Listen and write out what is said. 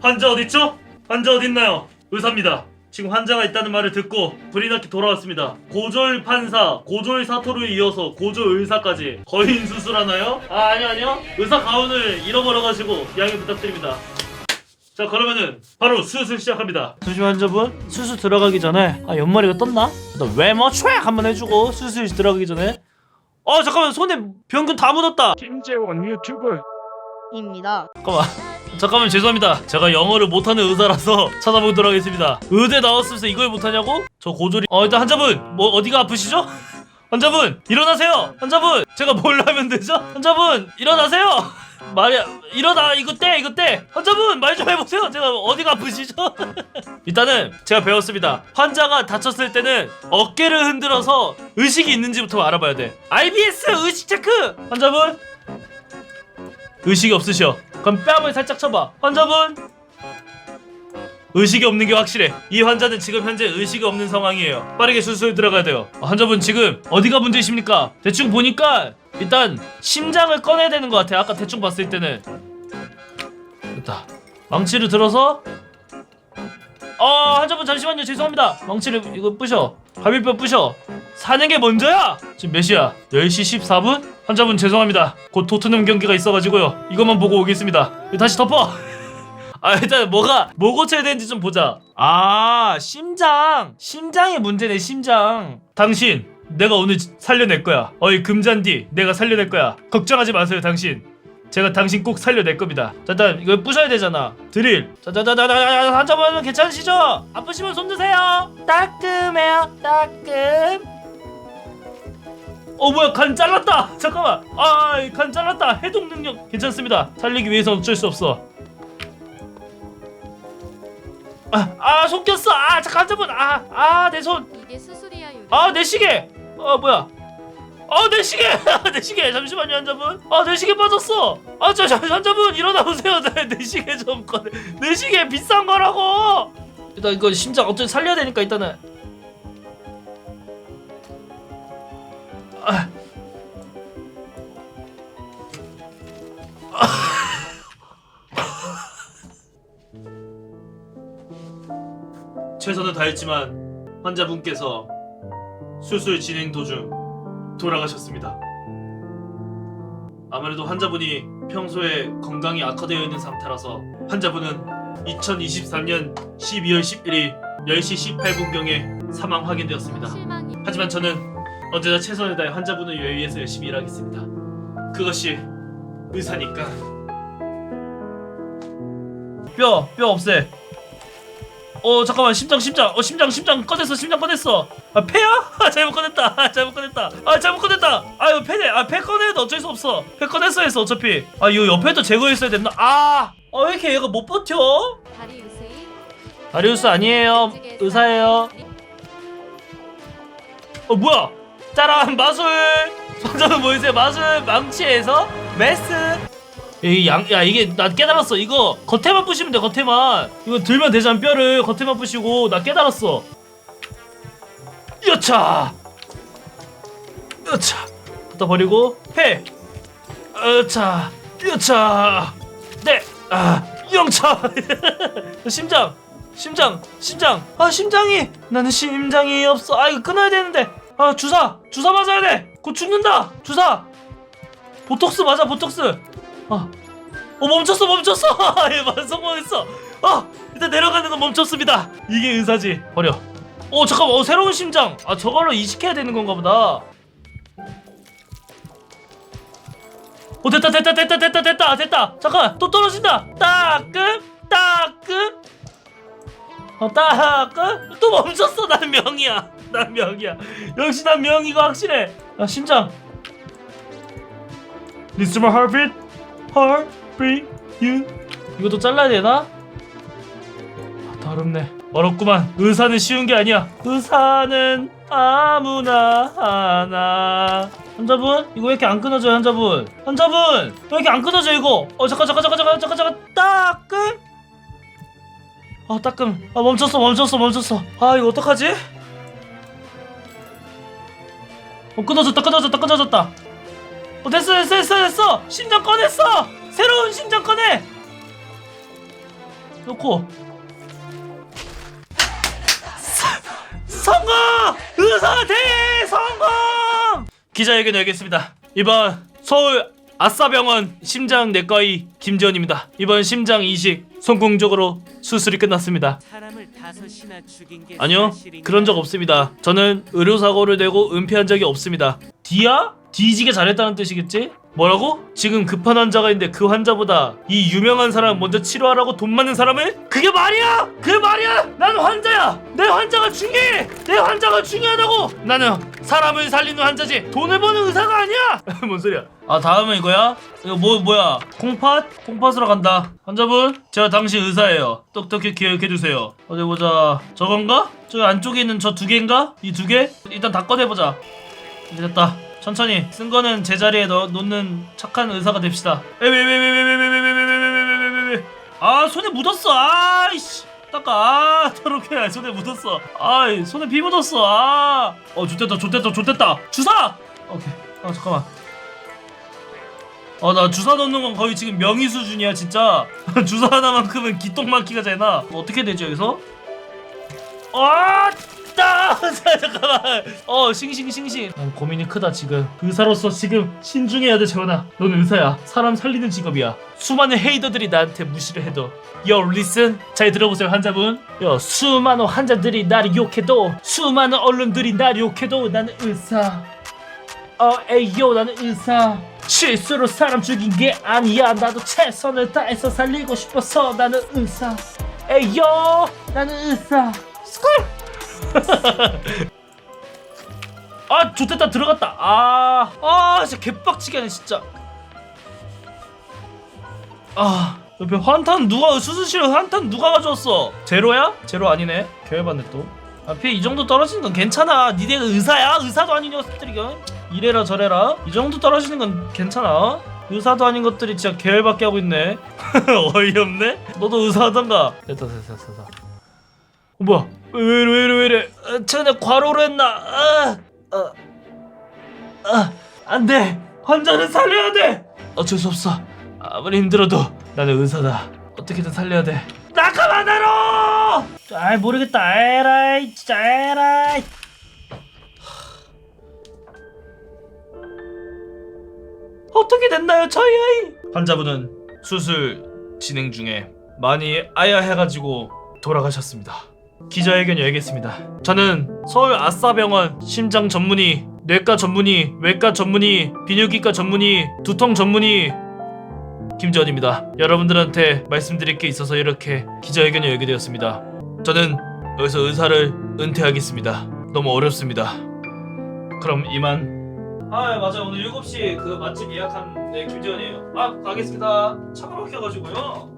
환자 어딨죠? 환자 어딨나요? 의사입니다. 지금 환자가 있다는 말을 듣고 불이 났게 돌아왔습니다. 고졸 판사, 고졸 사토를 이어서 고졸 의사까지 거인 수술하나요? 아 아니요 아니요. 의사 가운을 잃어버려가지고 양해 부탁드립니다. 자 그러면은 바로 수술 시작합니다. 조심 환자분 수술 들어가기 전에 아 옆머리가 떴나? 나 외모 촤악 한번 해주고 수술 들어가기 전에 어 잠깐만 손에 병균 다 묻었다. 김재원 유튜브 입니다. 잠깐만 잠깐만 죄송합니다 제가 영어를 못하는 의사라서 찾아보도록 하겠습니다 의대 나왔으면서 이걸 못하냐고? 저 고졸이 어 일단 환자분 뭐 어디가 아프시죠? 환자분 일어나세요 환자분 제가 뭘 하면 되죠? 환자분 일어나세요 말이야 일어나 이거 떼 이거 떼 환자분 말 좀 해보세요 제가 어디가 아프시죠? 일단은 제가 배웠습니다 환자가 다쳤을 때는 어깨를 흔들어서 의식이 있는지부터 알아봐야 돼 IBS 의식 체크 환자분 의식이 없으셔. 그럼 뺨을 살짝 쳐봐. 환자분 의식이 없는 게 확실해. 이 환자는 지금 현재 의식이 없는 상황이에요. 빠르게 수술 들어가야 돼요. 어, 환자분 지금 어디가 문제이십니까? 대충 보니까 일단 심장을 꺼내야 되는 것 같아. 아까 대충 봤을 때는 됐다. 망치를 들어서 어 환자분 잠시만요. 죄송합니다. 망치를 이거 부셔. 갈비뼈 부셔. 사는 게 먼저야! 지금 몇 시야? 10시 14분? 환자분 죄송합니다. 곧 토트넘 경기가 있어가지고요. 이것만 보고 오겠습니다. 다시 덮어! 아 일단 뭐가 뭐 고쳐야 되는지 좀 보자. 아 심장. 심장이 문제네 심장. 당신 내가 오늘 살려낼 거야. 어이 금잔디 내가 살려낼 거야. 걱정하지 마세요 당신 제가 당신 꼭 살려낼 겁니다. 자, 일단 이거 부셔야 되잖아. 드릴. 자 자 자 자자 환자분 괜찮으시죠? 아프시면 손 드세요. 따끔해요. 따끔. 어 뭐야 간 잘랐다. 잠깐만. 아간 잘랐다. 해독 능력 괜찮습니다. 살리기 위해서 어쩔 수 없어. 아 아 손 꼈어. 아 잠깐 환자분. 아아 내 손. 이게 수술이야 유리. 아 내 시계. 아 뭐야? 아 내 시계. 내 시계. 잠시만요 환자분. 아 내 시계 빠졌어. 아 저 저, 환자분 일어나 보세요. 내, 내 시계 좀 꺼내. 내 시계 비싼 거라고. 일단 이거 심장 어쨌든 살려야 되니까 일단은. 아. 최선을 다했지만 환자분께서 수술 진행 도중 돌아가셨습니다. 아무래도 환자분이 평소에 건강이 악화되어 있는 상태라서 환자분은 2023년 12월 11일 10시 18분경에 사망 확인되었습니다. 하지만 저는 언제나 최선을 다해 환자분을 위해서 열심히 일하겠습니다. 그것이 의사니까. 뼈, 뼈 없애. 어 잠깐만 심장 심장. 어 심장 심장 꺼냈어 심장 꺼냈어. 아 폐야? 아 잘못 꺼냈다. 아 잘못 꺼냈다. 아 잘못 꺼냈다. 아 이거 폐네. 아폐 꺼내도 어쩔 수 없어. 폐 꺼냈어 했어 어차피. 아 이거 옆에도 제거했어야 됐나? 아어왜 이렇게 얘가 못 버텨. 다리우스 아니에요. 의사예요. 어 뭐야? 짜란 마술! 손잡은 보이세요? 마술 망치에서 메스 이 양 야 이게 나 깨달았어. 이거 겉에만 부시면 돼 겉에만. 이거 들면 되잖아 뼈를. 겉에만 부시고 나 깨달았어. 여차! 여차! 갖다 버리고 폐 여차! 여차! 네아 영차! 심장! 심장! 심장! 아 심장이! 나는 심장이 없어. 아 이거 끊어야 되는데. 아 주사! 주사 맞아야 돼곧 죽는다! 주사! 보톡스 맞아 보톡스 아, 어 멈췄어 멈췄어. 예 맞- 성공했어. 아 일단 내려가는 건 멈췄습니다. 이게 의사지. 버려. 어 잠깐만 어 새로운 심장. 아 저걸로 이식해야 되는 건가 보다. 어 됐다 됐다 됐다 됐다 됐다. 됐다. 잠깐 또 떨어진다. 따끔 따끔. 어 따끔. 또 멈췄어 난 명이야. 난 명이야. 역시 난 명이가 확실해. 아 심장. Listen heartbeat heartbeat you. 이것도 잘라야 되나? 아, 더 어렵네. 어렵구만. 의사는 쉬운 게 아니야. 의사는 아무나 하나. 환자분 이거 왜 이렇게 안 끊어져요 환자분? 환자분 왜 이렇게 안 끊어져 이거? 어 잠깐 잠깐 잠깐 잠깐 잠깐 잠깐. 따끔! 아 따끔. 아 멈췄어 멈췄어 멈췄어. 아 이거 어떡하지? 어 끊어졌다 끊어졌다 끊어졌다 어 됐어 됐어 됐어 됐어 심장 꺼냈어 새로운 심장 꺼내 놓고 사- 성공! 의사 대성공! 기자회견 열겠습니다. 이번 서울 아싸병원 심장 내과의 김지원입니다. 이번 심장 이식 성공적으로 수술이 끝났습니다. 사람을 다섯이나 죽인 게 아니요 사실인가요? 그런 적 없습니다 저는 의료사고를 내고 은폐한 적이 없습니다 D야? 뒤지게 잘했다는 뜻이겠지? 뭐라고? 지금 급한 환자가 있는데 그 환자보다 이 유명한 사람 먼저 치료하라고 돈 많은 사람을? 그게 말이야! 그게 말이야! 난 환자야! 내 환자가 중요해! 내 환자가 중요하다고! 나는 사람을 살리는 환자지 돈을 버는 의사가 아니야! 뭔 소리야 아 다음은 이거야? 이거 뭐 뭐야 콩팥? 콩팥으로 간다 환자분 제가 당신 의사예요 똑똑히 기억해주세요 어디 보자 저건가? 저기 안쪽에 있는 저 두 개인가? 이 두 개? 일단 다 꺼내보자 늦었다. 천천히 쓴 거는 제자리에 넣, 놓는 착한 의사가 됩시다. 아 손에 묻었어. 아이씨. 닦아. 아 더럽게 손에 묻었어. 아이 손에 비 묻었어. 아. 어 좋댔다 좋댔다 좋댔다. 주사. 오케이. 아 잠깐만. 아 나 주사 넣는 건 거의 지금 명의 수준이야 진짜. 주사 하나만큼은 기똥 막기가 되나. 어떻게 되죠 여기서? 아. 따! 잠깐만. 어 싱싱싱싱. 난 고민이 크다 지금. 의사로서 지금 신중해야 돼 재원아. 넌 의사야. 사람 살리는 직업이야. 수많은 헤이더들이 나한테 무시를 해도. Yo listen. 잘 들어보세요 환자분. 요 수많은 환자들이 나를 욕해도 수많은 언론들이 나를 욕해도 나는 의사. 어 에이요 나는 의사. 실수로 사람 죽인 게 아니야. 나도 최선을 다해서 살리고 싶어서 나는 의사. 에이요 나는 의사. 스쿨 아 좋됐다. 들어갔다. 아아 진짜 개빡치게 하네 진짜. 아 옆에 환탄 누가 수술실에 환탄 누가 가져왔어? 제로야? 제로 아니네. 개열받네 또아피이 정도 떨어지는 건 괜찮아. 니네 의사야? 의사도 아닌 녀석들이 이래라 저래라. 이 정도 떨어지는 건 괜찮아. 의사도 아닌 것들이 진짜 계열받게 하고 있네. 어이없네. 너도 의사하던가. 됐다 됐다 됐다 어, 뭐야 왜 이래 왜 이래 왜? 이래 아, 쟤네 과로를 했나? 아, 아, 아, 안 돼. 환자를 살려야 돼. 어쩔 수 없어. 아무리 힘들어도 나는 의사다. 어떻게든 살려야 돼. 나카마다로! 아 모르겠다. 에라이 진짜 에라이. 어떻게 됐나요 저희 아이? 환자분은 수술 진행 중에 많이 아야 해가지고 돌아가셨습니다 기자회견 열겠습니다. 저는 서울 아싸병원 심장 전문의 뇌과 전문의 외과 전문의 비뇨기과 전문의 두통 전문의 김지원입니다. 여러분들한테 말씀드릴 게 있어서 이렇게 기자회견을 열게 되었습니다. 저는 여기서 의사를 은퇴하겠습니다. 너무 어렵습니다. 그럼 이만. 아 맞아요. 오늘 7시 그 맛집 예약한 네 김지원이에요. 아 가겠습니다. 차가 막혀가지고요